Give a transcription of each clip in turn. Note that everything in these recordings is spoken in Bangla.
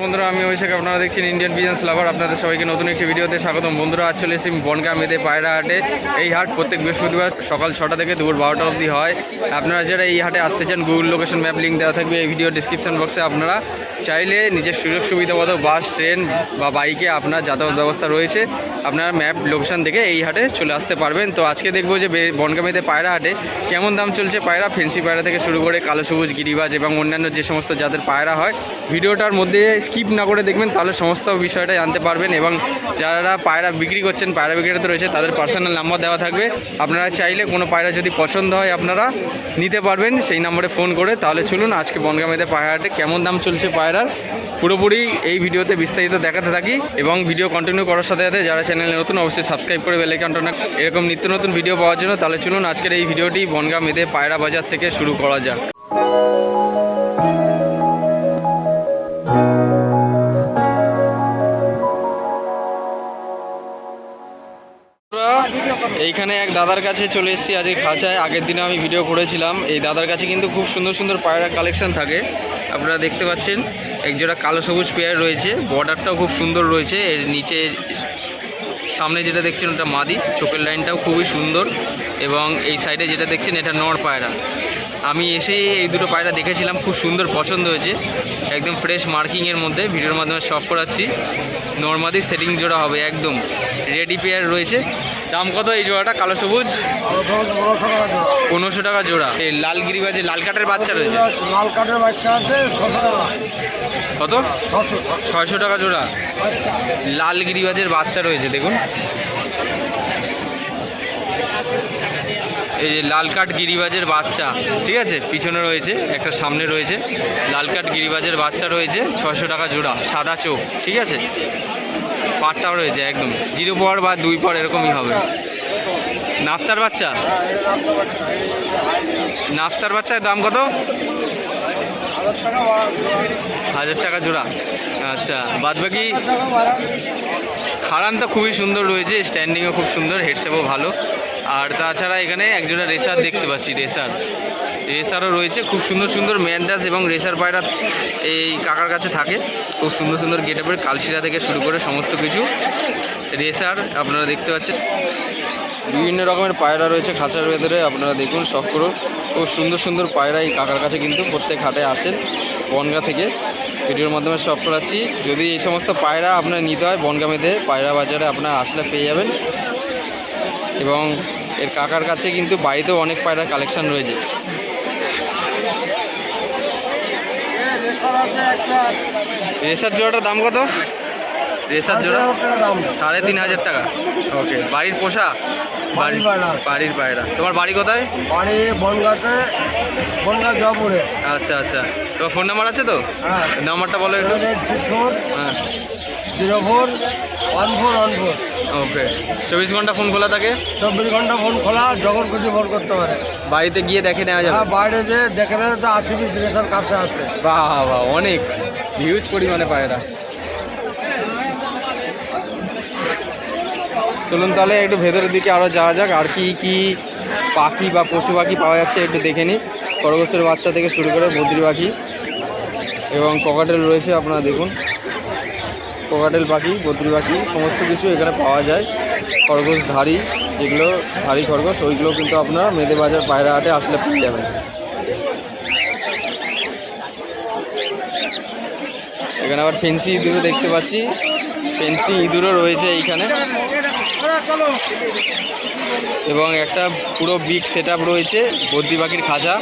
বন্ধুরা, আমি অভিষেক, আপনারা দেখছেন ইন্ডিয়ান বিজনেস লাভার আপনাদের সবাইকে নতুন একটি ভিডিওতে স্বাগতম। বন্ধুরা, আজ চলে এসেছি বনগাঁ পায়রা হাটে। এই হাট প্রত্যেক বৃহস্পতিবার সকাল ছটা থেকে দুপুর বারোটা অবধি হয়। আপনারা যারা এই হাটে আসতে চান গুগল লোকেশন ম্যাপ লিঙ্ক দেওয়া থাকবে এই ভিডিও ডিসক্রিপশন বক্সে আপনারা চাইলে নিজের সুযোগ সুবিধা মতো বাস, ট্রেন বা বাইকে আপনার যাতায়াত ব্যবস্থা রয়েছে। আপনারা ম্যাপ লোকেশন দেখে এই হাটে চলে আসতে পারবেন। তো আজকে দেখব যে বে- বনগাঁ মেদে পায়রা হাটে কেমন দাম চলছে পায়রা, ফেন্সি পায়রা থেকে শুরু করে কালো সবুজ গিরিবাজ এবং অন্যান্য যে সমস্ত জাতের পায়রা হয়। ভিডিওটার মধ্যে স্কিপ না করে দেখবেন, তাহলে সমস্ত বিষয়টা জানতে পারবেন এবং যারা পায়রা বিক্রি করছেন, পায়রা বিক্রেতা রয়েছে, তাদের পার্সোনাল নাম্বার দেওয়া থাকবে। আপনারা চাইলে কোনো পায়রা যদি পছন্দ হয়, আপনারা নিতে পারবেন, সেই নম্বরে ফোন করে। তাহলে চলুন, আজকে বনগামেতে পায়রাটে কেমন দাম চলছে পায়রার, পুরোপুরি এই ভিডিওতে বিস্তারিত দেখাতে থাকি এবং ভিডিও কন্টিনিউ করার সাথে সাথে যারা চ্যানেলে নতুন, অবশ্যই সাবস্ক্রাইব করে বেলাইকানটা এরকম নিত্য নতুন ভিডিও পাওয়ার জন্য। তাহলে চলুন, আজকের এই ভিডিওটি বনগাঁ মেদে পায়রা বাজার থেকে শুরু করা যাক। এইখানে এক দাদার কাছে চলে এসেছি আজকে খাঁচায়। আগের দিনে আমি ভিডিও করেছিলাম। এই দাদার কাছে কিন্তু খুব সুন্দর সুন্দর পায়রা কালেকশন থাকে। আপনারা দেখতে পাচ্ছেন, একজোড়া কালো সবুজ পেয়ার রয়েছে। বর্ডারটাও খুব সুন্দর রয়েছে। এর নিচে সামনে যেটা দেখছেন ওটা মাদি। চোখের লাইনটাও খুবই সুন্দর। এবং এই সাইডে যেটা দেখছেন, এটা নর পায়রা। আমি এসে এই দুটো পায়রা দেখেছিলাম খুব সুন্দর পছন্দ হয়েছে। একদম ফ্রেশ মার্কিংয়ের মধ্যে ভিডিওর মাধ্যমে শখ করাচ্ছি। নর্মাদি সেটিং জোড়া হবে একদম রেডি পেয়ার রয়েছে। দাম কত এই জোড়াটা? কালো সবুজ? পনেরোশো টাকা জোড়া। এই লাল গিরিবাজে লাল কাঠের বাচ্চা রয়েছে? লাল কাঠের বাচ্চা আছে কত? ছয়শো টাকা জোড়া। আচ্ছা। লাল গিরিবাজের বাচ্চা রয়েছে দেখুন। এই যে লাল কাঠ গিরিবাজের বাচ্চা, ঠিক আছে? পিছনে রয়েছে, একটা সামনে রয়েছে। লাল কাঠ গিরিবাজের বাচ্চা রয়েছে ছশো টাকা জোড়া, সাদা চোখ, ঠিক আছে? পাটটাও রয়েছে, একদম। জিরো পর বা দুই পর এরকমই হবে। নাফতার বাচ্চা? নাফতার বাচ্চার দাম কত? হাজার টাকা জোড়া। আচ্ছা বাদ বাকি তো খুবই সুন্দর রয়েছে স্ট্যান্ডিংও খুব সুন্দর হেডসেপও ভালো। আর তাছাড়া এখানে একজোড়া রেসার দেখতে পাচ্ছি, রেসার। রেসারও রয়েছে, খুব সুন্দর সুন্দর ম্যান্ডাস এবং রেসার পায়রা এই কাকার কাছে থাকে। খুব সুন্দর সুন্দর গেটআপের কালশিরা থেকে শুরু করে সমস্ত কিছু। রেসার আপনারা দেখতে পাচ্ছেন। বিভিন্ন রকমের পায়রা রয়েছে খাঁচার ভেতরে, আপনারা দেখুন, শখ করুন। খুব সুন্দর সুন্দর পায়রা এই কাকার কাছে কিন্তু প্রত্যেক হাটে আসেন বনগা থেকে। ভিডিওর মাধ্যমে শখ করাচ্ছি, যদি এই সমস্ত পায়রা আপনার নিতে হয় বনগামেতে পায়রা বাজারে আপনার আসলে পেয়ে যাবেন। এবং এর কাকার কাছে কিন্তু বাড়িতেও অনেক পায়রা কালেকশন রয়েছে। রেশার রেসার জোড়াটার দাম কত? রেসার জোড়া। সাড়ে তিন হাজার টাকা। ওকে বাড়ির পোষা? বাড়ির বাড়ির পায়রা। তোমার বাড়ি কোথায়? বাড়ি বনগাতে বনগা জয়পুরে। আচ্ছা আচ্ছা। তোমার ফোন নাম্বার আছে তো? হ্যাঁ। নাম্বারটা বলো একটু। হ্যাঁ। Zero four one four one four. Okay. চব্বিশ ঘণ্টা ফোন খোলা থাকে? চব্বিশ ঘণ্টা ফোন খোলা যখন খুশি ফোন করতে পারে। বাড়িতে গিয়ে দেখে নেওয়া যাবে। হ্যাঁ বাইরে যে দেখে নেবে তো আশি পিস রেশার কাছে আছে। বাহ বাহ অনেক। হিউজ পরিমাণে পায়রা চলুন তাহলে একটু ভেতরের দিকে আরও যাওয়া যাক আর কি কি পাখি বা পশু পাখি পাওয়া যাচ্ছে একটু দেখে নিই। খরগোশের বাচ্চা থেকে শুরু করে বদ্রি পাখি এবং ককাটেল রয়েছে আপনারা দেখুন। কোকাটেল পাখি বদ্রি পাখি, সমস্ত কিছু এখানে পাওয়া যায়। খরগোশ, ধাড়ি, যেগুলো ধাড়ি, খরগোশ, ওইগুলো কিন্তু আপনারা মেদে বাজার পায়রা হাটে আসলে পেয়ে যাবেন। এখানে আবার ফেন্সি ইঁদুরও দেখতে পাচ্ছি। ফেন্সি ইঁদুরও রয়েছে এইখানে। এবং একটা পুরো বিগ সেট রয়েছে, বদ্রি পাখির খাঁচা।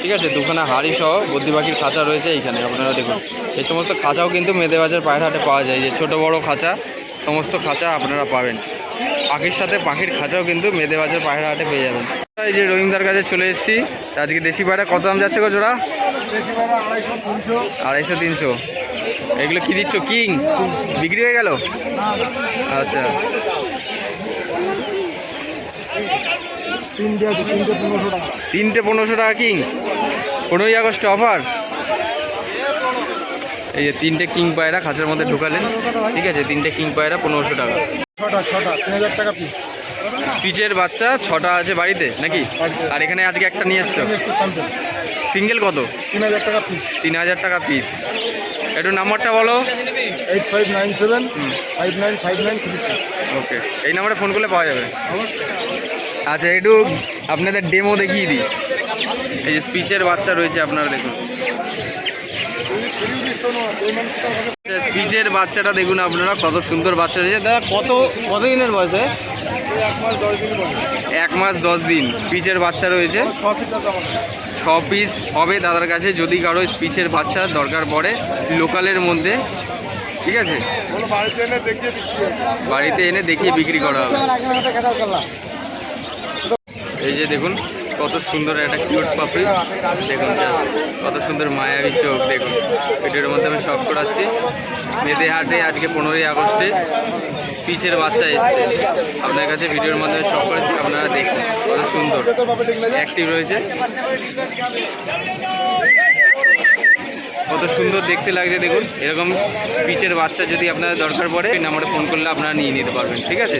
ঠিক আছে? দুখানা হাড়ি সহ বদ্রি পাখির খাঁচা রয়েছে এইখানে, আপনারা দেখুন। এই সমস্ত খাঁচাও কিন্তু মেদেবাজার পায়ের হাটে পাওয়া যায়। যে ছোটো বড় খাঁচা, সমস্ত খাঁচা আপনারা পাবেন। পাখির সাথে পাখির খাঁচাও কিন্তু মেদেবাজার পায়ের হাটে পেয়ে যাবেন। এই যে রহিমদার কাছে চলে এসেছি। আজকে দেশি পায়রা কত দাম যাচ্ছে গো জোড়া? আড়াইশো তিনশো আড়াইশো, তিনশো। এগুলো কি দিচ্ছ? কিং? বিক্রি হয়ে গেল? আচ্ছা। তিনটে আছে তিনটে পনেরোশো টাকা। তিনটে পনেরোশো টাকা কিং। পনেরোই আগস্ট অফার। এই যে তিনটে কিং পায়রা খাঁচার মধ্যে ঢুকালেন। ঠিক আছে তিনটে কিং পায়রা পনেরোশো টাকা। ছটা ছটা তিন হাজার টাকা পিস স্পিচের বাচ্চা ছটা আছে বাড়িতে নাকি? আর এখানে আজকে একটা নিয়ে এসছো? সিঙ্গেল কত? তিন হাজার টাকা পিস তিন হাজার টাকা পিস একটু নাম্বারটা বলো। Eight five nine seven five nine five nine three okay. এই নাম্বারে ফোন করলে পাওয়া যাবে। আচ্ছা একটু আপনাদের ডেমো দেখিয়ে দিই। এই যে স্পিচের বাচ্চা রয়েছে আপনারা দেখুন। স্পিচের বাচ্চাটা দেখুন আপনারা কত সুন্দর বাচ্চা রয়েছে। দাদা কত কত দিনের বয়সে এক মাস দশ দিন। স্পিচের বাচ্চা রয়েছে। ছ পিস হবে দাদার কাছে যদি কারও স্পিচের বাচ্চা দরকার পড়ে লোকালের মধ্যে। ঠিক আছে? বাড়িতে এনে দেখিয়ে বাড়িতে এনে দেখিয়ে বিক্রি করা হবে। এই যে দেখুন, কত সুন্দর একটা কিউট পাপড়ি দেখুন কত সুন্দর মায়াবী চোখ, দেখুন। ভিডিওর মধ্যে আমি শখ করাচ্ছি। মেদে হাটে আজকে পনেরোই আগস্টে স্পিচের বাচ্চা এসছে। আপনার কাছে ভিডিওর মাধ্যমে শখ করেছি, আপনারা দেখুন, কত সুন্দর। অ্যাক্টিভ রয়েছে। কত সুন্দর দেখতে লাগছে, দেখুন। এরকম স্পিচের বাচ্চা যদি আপনাদের দরকার পড়ে, এই নাম্বারে ফোন করলে আপনারা নিয়ে নিতে পারবেন, ঠিক আছে?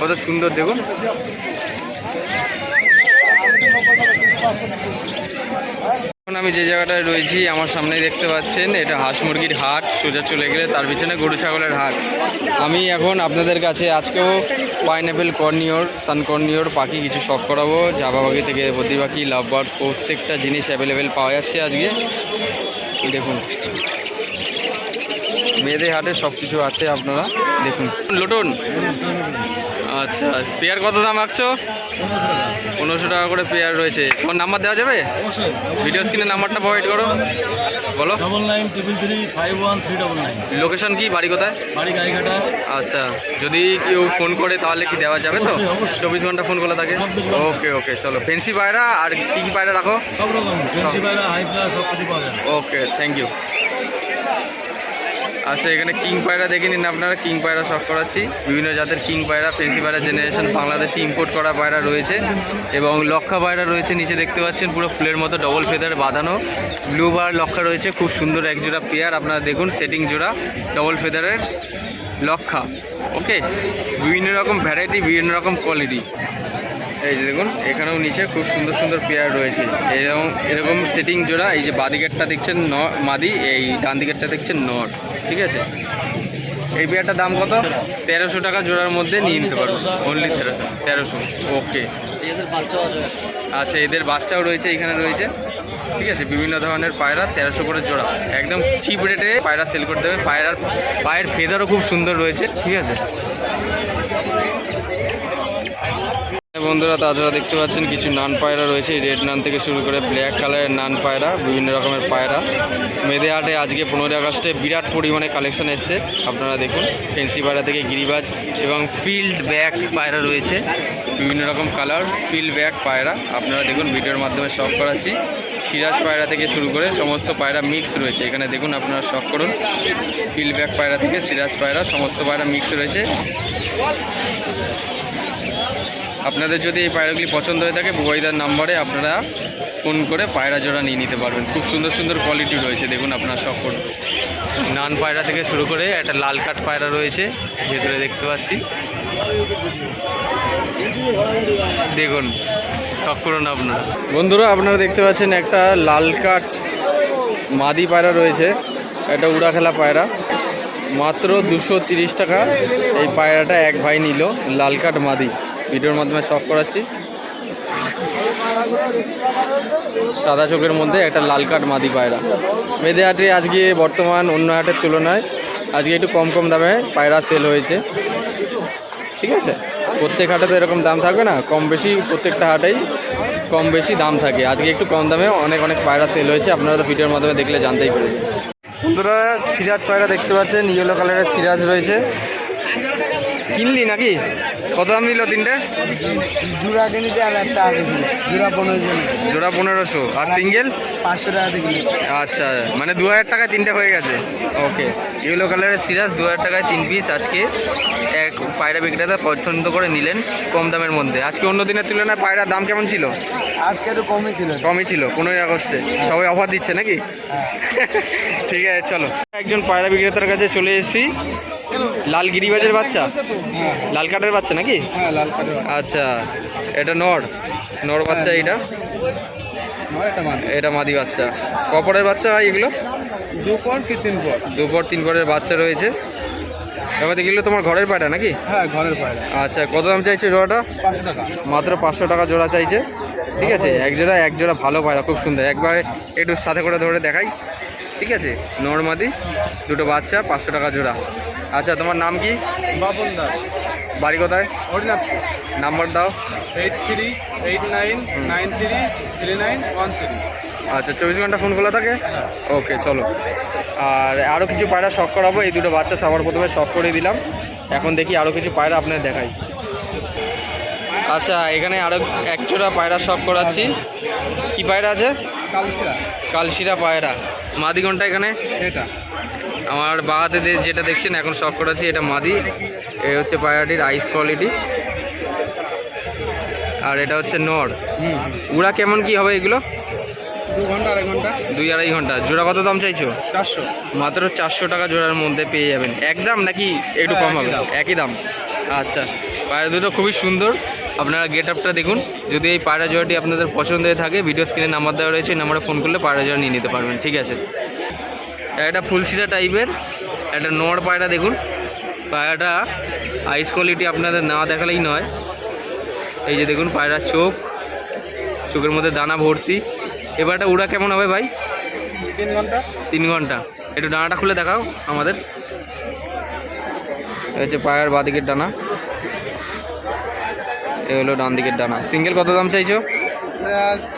কত সুন্দর, দেখুন। এখন আমি যে জায়গাটায় রয়েছি, আমার সামনেই দেখতে পাচ্ছেন, এটা হাঁস মুরগির হাট। সোজা চলে গেলে তার পিছনে গরু ছাগলের হাট। আমি এখন আপনাদের কাছে আজকেও পাইনঅ্যাপেল কর্নিওর সানকর্নিওর পাখি কিছু শখ করাবো। জাবা পাখি থেকে বদ্রি পাখি লাভ বার্ড প্রত্যেকটা জিনিস অ্যাভেলেবেল পাওয়া যাচ্ছে আজকে। দেখুন। মেয়েদের হাটে সব কিছু আছে আপনারা, দেখুন। লোটন। আচ্ছা পেয়ার কত দাম রাখছো পনেরোশো টাকা করে পেয়ার রয়েছে। তোমার নাম্বার দেওয়া যাবে? ভিডিও স্ক্রিনে নাম্বারটা প্রোভাইড করো। বলো। Double nine triple three five one three double nine location কি? বাড়ি কোথায়? বাড়ি গাড়িঘাটা আচ্ছা যদি কেউ ফোন করে তাহলে কি দেওয়া যাবে তো। চব্বিশ ঘণ্টা ফোন খোলা থাকে? ওকে ওকে চলো। ফেন্সি পায়রা আর কি কি পায়রা রাখো? সব রকম। ফেন্সি পায়রা হাই প্লাস সব কিছু পাওয়া যায় ওকে থ্যাংক ইউ আচ্ছা এখানে কিং পায়রা দেখে নিন আপনারা? কিং পায়রা শখ করাচ্ছি। বিভিন্ন জাতের কিং পায়রা ফেন্সি পায়রা জেনারেশন বাংলাদেশে ইম্পোর্ট করা পায়রা রয়েছে এবং লক্ষা পায়রা রয়েছে নিচে দেখতে পাচ্ছেন, পুরো ফুলের মতো ডবল ফেদার বাঁধানো। ব্লু বার লক্ষা রয়েছে, খুব সুন্দর এক জোড়া পেয়ার আপনারা দেখুন সেটিং জোড়া ডবল ফেদারের লক্ষা। ওকে বিভিন্ন রকম ভ্যারাইটি বিভিন্ন রকম কোয়ালিটি এই যে দেখুন, এখানেও নিচে খুব সুন্দর সুন্দর পেয়ার রয়েছে। এরকম এরকম সেটিং জোড়া, এই যে বাদিকেরটা দেখছেন ন, মাদি, এই ডান দিকেরটা দেখছেন নট ঠিক আছে? এই বিয়ারটার দাম কত? তেরোশো টাকা জোড়ার মধ্যে নিয়ে নিতে পারব। অনলি তেরোশো। তেরোশো। ওকে আচ্ছা এদের বাচ্চাও রয়েছে, এখানে রয়েছে। ঠিক আছে, বিভিন্ন ধরনের পায়রা, তেরোশো করে জোড়া। একদম চিপ রেটে পায়রা সেল করতে হবে। পায়রার, পায়ের ফেদারও খুব সুন্দর রয়েছে। ঠিক আছে? বন্ধুরা, তাছাড়া দেখতে পাচ্ছেন কিছু নান পায়রা রয়েছে। রেড নান থেকে শুরু করে ব্ল্যাক কালারের নান পায়রা, বিভিন্ন রকমের পায়রা। মেদে হাটে আজকে পনেরোই আগস্টে বিরাট পরিমাণে কালেকশন এসছে। আপনারা দেখুন, ফেন্সি পায়রা থেকে গিরিবাজ এবং ফিল্ড ব্যাক পায়রা রয়েছে। বিভিন্ন রকম কালার ফিল্ড ব্যাক পায়রা। আপনারা দেখুন, ভিডিওর মাধ্যমে শখ করাচ্ছি। সিরাজ পায়রা থেকে শুরু করে সমস্ত পায়রা মিক্স রয়েছে। এখানে দেখুন, আপনারা শখ করুন। ফিল্ড ব্যাগ পায়রা থেকে সিরাজ পায়রা, সমস্ত পায়রা মিক্স রয়েছে। আপনাদের যদি এই পায়রাগুলি পছন্দ হয়ে থাকে, বুবাইদার নাম্বারে আপনারা ফোন করে পায়রা জোড়া নিয়ে নিতে পারবেন। খুব সুন্দর সুন্দর কোয়ালিটি রয়েছে, দেখুন আপনার করুন নান পায়রা থেকে শুরু করে একটা লাল কাঠ পায়রা রয়েছে, ভেতরে দেখতে পাচ্ছি। দেখুন, সব করুন আপনারা। বন্ধুরা, আপনারা দেখতে পাচ্ছেন একটা লাল কাঠ মাদি পায়রা রয়েছে, একটা উড়া খেলা পায়রা। মাত্র দুশো টাকা এই পায়রাটা এক ভাই নিল, লাল কাঠ মাদি। ভিডিওর মাধ্যমে শখ করাচ্ছি। সাদা চোখের মধ্যে একটা লাল কাঠ মাদি পায়রা। মেদে হাটে আজকে বর্তমান অন্য হাটের তুলনায় আজকে একটু কম কম দামে পায়রা সেল হয়েছে। ঠিক আছে? প্রত্যেক হাটে তো এরকম দাম থাকবে না, কম বেশি প্রত্যেকটা হাটেই কম বেশি দাম থাকে। আজকে একটু কম দামে অনেক অনেক পায়রা সেল হয়েছে, আপনারা তো ভিডিওর মাধ্যমে দেখলে জানতেই পারবেন। বন্ধুরা, সিরাজ পায়রা দেখতে পাচ্ছেন ইয়েলো কালারের সিরাজ রয়েছে। কিনলি নাকি? কত দাম নিল তিনটে? জোড়া কিনেছে আর একটা আগে জোড়া পনেরো জোড়া পনেরোশো। আর সিঙ্গেল? পাঁচশো টাকা থেকে আচ্ছা মানে দু হাজার টাকায় তিনটে হয়ে গেছে। ওকে ইয়েলো কালারের সিরাজ দু হাজার টাকায় তিন পিস আজকে। এক পায়রা বিক্রেতা পছন্দ করে নিলেন কম দামের মধ্যে। আজকে অন্য দিনের তুলনায় পায়রার দাম কেমন ছিল? আজকে একটু কমই ছিল। কমই ছিল পনেরোই আগস্টে। সবাই অফার দিচ্ছে নাকি? ঠিক আছে চলো। একজন পায়রা বিক্রেতার কাছে চলে এসেছি। লাল গিরিবাজের বাচ্চা? লাল কাঠের বাচ্চা। নাকি? হ্যাঁ আচ্ছা এটা নর। নর বাচ্চা একটা মাল এটা মাদি। বাচ্চা। কপরের বাচ্চা হয় এগুলো? দু পর কি তিন পর? দুপর তিন পরের বাচ্চা রয়েছে। এবার এগুলো তোমার ঘরের পায়রা নাকি? হ্যাঁ ঘরের পায়রা। আচ্ছা কত দাম চাইছে জোড়াটা? পাঁচশো টাকা। মাত্র পাঁচশো টাকা জোড়া চাইছে। ঠিক আছে এক জোড়া এক জোড়া ভালো পায়রা খুব সুন্দর। একবার একটু সাথে করে ধরে দেখাই। ঠিক আছে নর্মাদি দুটো বাচ্চা পাঁচশো টাকা জোড়া। আচ্ছা তোমার নাম কি? বাপন দা বাড়ি কোথায়? হরিনাথ নাম্বার দাও। Eight three eight nine nine three three nine one three. আচ্ছা চব্বিশ ঘণ্টা ফোন খোলা থাকে? ওকে চলো। আর আরও কিছু পায়রা শখ করাবো? এই দুটো বাচ্চা সবার প্রথমে শখ করে দিলাম। এখন দেখি আরও কিছু পায়রা আপনাদের দেখাই। আচ্ছা এখানে আরও এক জোড়া পায়রা শখ করাচ্ছি। কি পায়রা আছে? কালশিরা। কালশিরা পায়রা। মাদি ঘণ্টা এখানে? এটা। আমার বাহাতে যেটা দেখছেন এখন শখ করাচ্ছি এটা মাদি। এই হচ্ছে পায়রাটির আইস কোয়ালিটি আর এটা হচ্ছে নর। উড়া কেমন কি হবে এগুলো? দু ঘণ্টা আড়াই ঘণ্টা। দুই আড়াই ঘণ্টা। জোড়া কত দাম চাইছো? চারশো। মাত্র চারশো টাকা জোড়ার মধ্যে পেয়ে যাবেন। একদম নাকি একটু হ্যাঁ, কম হবে? দাম। একই দাম। আচ্ছা। পায়রা দুটো খুবই সুন্দর। আপনারা গেট আপটা দেখুন। যদি এই পায়রা জোড়াটি আপনাদের পছন্দ হয়ে থাকে ভিডিও স্ক্রিনে নাম্বার দেওয়া রয়েছে নাম্বারে ফোন করলে পায়রা জোড়া নিয়ে নিতে পারবেন ঠিক আছে? একটা ফুলশিরা টাইপের একটা নড় পায়রা দেখুন। পায়রাটা আইস কোয়ালিটি আপনাদের না দেখালেই নয়। এই যে দেখুন পায়রার চোখ চোখের মধ্যে দানা ভর্তি। এবার এবারটা উড়া কেমন হবে ভাই? তিন ঘণ্টা। তিন ঘণ্টা। একটু ডানাটা খুলে দেখাও আমাদের। এই হচ্ছে পায়ের বাঁ দিকের ডানা। এ হলো ডান দিকের ডানা। সিঙ্গেল কত দাম চাইছো?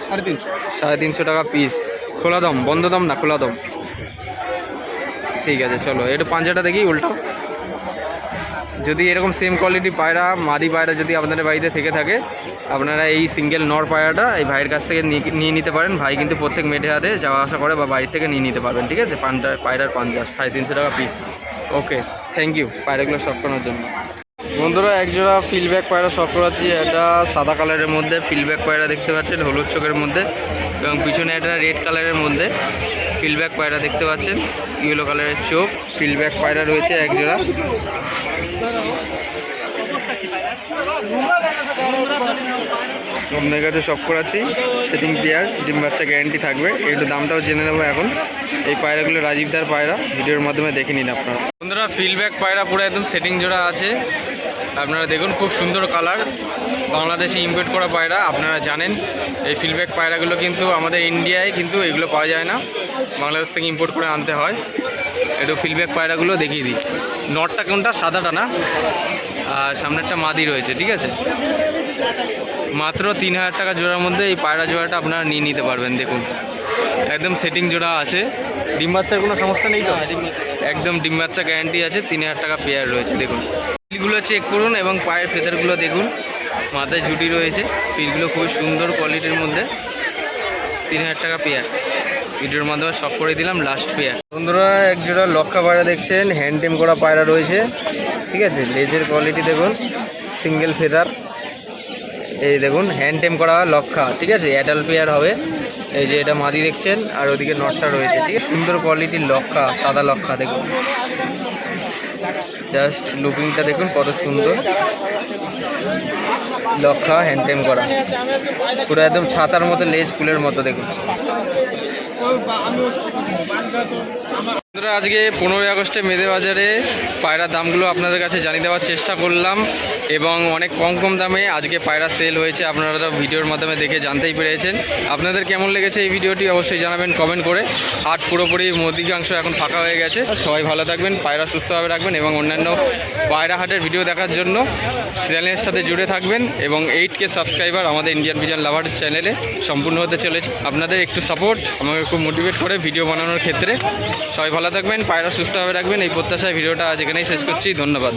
সাড়ে তিনশো। সাড়ে তিনশো টাকা পিস খোলা দম বন্ধ দম না খোলা দম? ঠিক আছে চলো একটু পাঞ্জাটা দেখি উল্টো। যদি এরকম সেম কোয়ালিটি পায়রা মাদি পায়রা যদি আপনাদের বাড়িতে থেকে থাকে আপনারা এই সিঙ্গেল নর পায়রাটা এই ভাইয়ের কাছ থেকে নিয়ে নিতে পারেন। ভাই কিন্তু প্রত্যেক মেটে হাতে যাওয়া আসা করে বা বাড়ি থেকে নিয়ে নিতে পারবেন ঠিক আছে? পান্ডা পায়রার পাঞ্জা সাড়ে তিনশো টাকা পিস ওকে থ্যাংক ইউ পায়রাগুলো সব করার জন্য। বন্ধুরা একজোড়া ফিল্ডব্যাক পায়রা শখ করাচ্ছি। এটা সাদা কালারের মধ্যে ফিল্ডব্যাক পায়রা দেখতে পাচ্ছেন, হলুদ চোখের মধ্যে এবং পিছনে একটা রেড কালারের মধ্যে ফিল্ডব্যাক পায়রা দেখতে পাচ্ছেন। ইয়েলো কালারের চোখ ফিল্ডব্যাক পায়রা রয়েছে একজোড়া আপনার কাছে শখ করাচ্ছি সেটিং পেয়ার ডিম বাচ্চা গ্যারেন্টি থাকবে। একটু দামটাও জেনে নেব এখন। এই পায়রাগুলো রাজীবদার পায়রা, ভিডিওর মাধ্যমে দেখে নিন আপনারা। বন্ধুরা ফিলব্যাক পায়রা পুরো একদম সেটিং জোড়া আছে। আপনারা দেখুন, খুব সুন্দর কালার বাংলাদেশে ইম্পোর্ট করা পায়রা, আপনারা জানেন। এই ফিলব্যাক পায়রাগুলো কিন্তু আমাদের ইন্ডিয়ায় কিন্তু এগুলো পাওয়া যায় না। বাংলাদেশ থেকে ইম্পোর্ট করে আনতে হয়। একটু ফিলব্যাক পায়রাগুলো দেখিয়ে দিই। নটটা কোনটা? সাদাটা না? আর সামনে একটা মাদি রয়েছে ঠিক আছে? মাত্র তিন হাজার টাকা জোড়ার মধ্যে এই পায়রা জোড়াটা আপনারা নিয়ে নিতে পারবেন দেখুন। একদম সেটিং জোড়া আছে। ডিম বাচ্চার কোনো সমস্যা নেই তো? একদম ডিম বাচ্চা গ্যারান্টি আছে তিন হাজার টাকা পেয়ার রয়েছে দেখুন। ফিলগুলো চেক করুন এবং পায়ের ফেদারগুলো দেখুন। মাথায় ঝুটি রয়েছে ফিলগুলো খুবই সুন্দর কোয়ালিটির মধ্যে। তিন হাজার টাকা পেয়ার ভিডিওর মাধ্যমে সব করে দিলাম লাস্ট পেয়ার বন্ধুরা, এক জোড়া লক্ষা পায়রা দেখছেন হ্যান্ড টেম করা পায়রা রয়েছে। ঠিক আছে, লেজের কোয়ালিটি দেখুন সিঙ্গেল ফেদার এই দেখুন হ্যান্ড টেম করা লক্ষা, ঠিক আছে অ্যাডাল পেয়ার হবে। এই যে এটা মাদি দেখছেন, আর ওদিকে নটটা রয়েছে, ঠিক আছে। সুন্দর কোয়ালিটির লক্ষা, সাদা লক্ষা দেখুন। জাস্ট লুকিংটা দেখুন, কত সুন্দর। লক্ষা হ্যান্ড টেম করা। পুরো একদম ছাতার মতো, লেজ ফুলের মতো দেখুন। আমিও বন্ধুরা, আজকে পনেরোই আগস্টে মেদে বাজারে পায়রার দামগুলো আপনাদের কাছে জানিয়ে দেওয়ার চেষ্টা করলাম এবং অনেক কম কম দামে আজকে পায়রা সেল হয়েছে। আপনারা তো ভিডিওর মাধ্যমে দেখে জানতেই পেরেছেন। আপনাদের কেমন লেগেছে এই ভিডিওটি অবশ্যই জানাবেন কমেন্ট করে। হাট পুরোপুরি অধিকাংশ এখন ফাঁকা হয়ে গেছে। সবাই ভালো থাকবেন, পায়রা সুস্থভাবে রাখবেন এবং অন্যান্য পায়রা হাটের ভিডিও দেখার জন্য চ্যানেলের সাথে জুড়ে থাকবেন এবং এইট কে সাবস্ক্রাইবার আমাদের ইন্ডিয়ান ভিজন লাভার চ্যানেলে সম্পূর্ণ হতে চলেছে। আপনাদের একটু সাপোর্ট আমাকে খুব মোটিভেট করে ভিডিও বানানোর ক্ষেত্রে। সবাই ভালো থাকবেন পায়রা সুস্থভাবে রাখবেন। এই প্রত্যাশায় ভিডিওটা আজ এখানেই শেষ করছি। ধন্যবাদ।